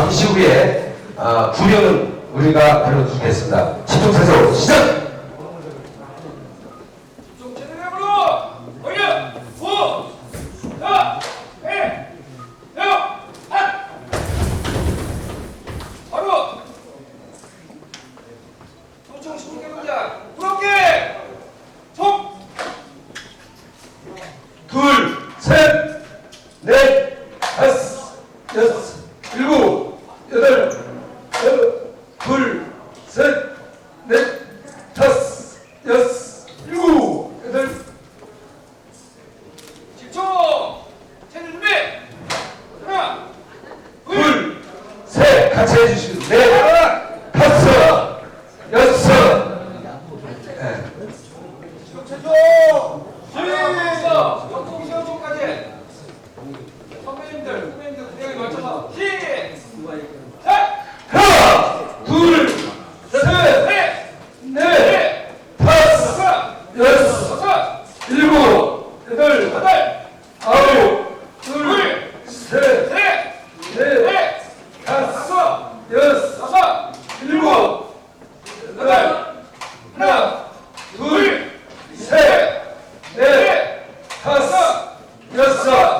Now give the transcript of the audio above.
잠시 후에 아, 구령은 우리가 다뤄주겠습니다. 집중사서 시작! 좀 제대로 해보러! 올려! 오! 야! 해! 야! 한! 바로! 소총 16개 동작! 부럽게! 총! 둘, 셋, 넷, 다섯, 여섯, 일곱, 여덟, 여덟, 둘, 셋, 넷, 다섯, 여섯, 일곱, 여덟. 집중! 체중 준비! 하나, 둘, 셋. 같이 해주시면 넷, 다섯, 여섯. 네. 집중 체중! 시작! 방통 세워까지 선배님들 여섯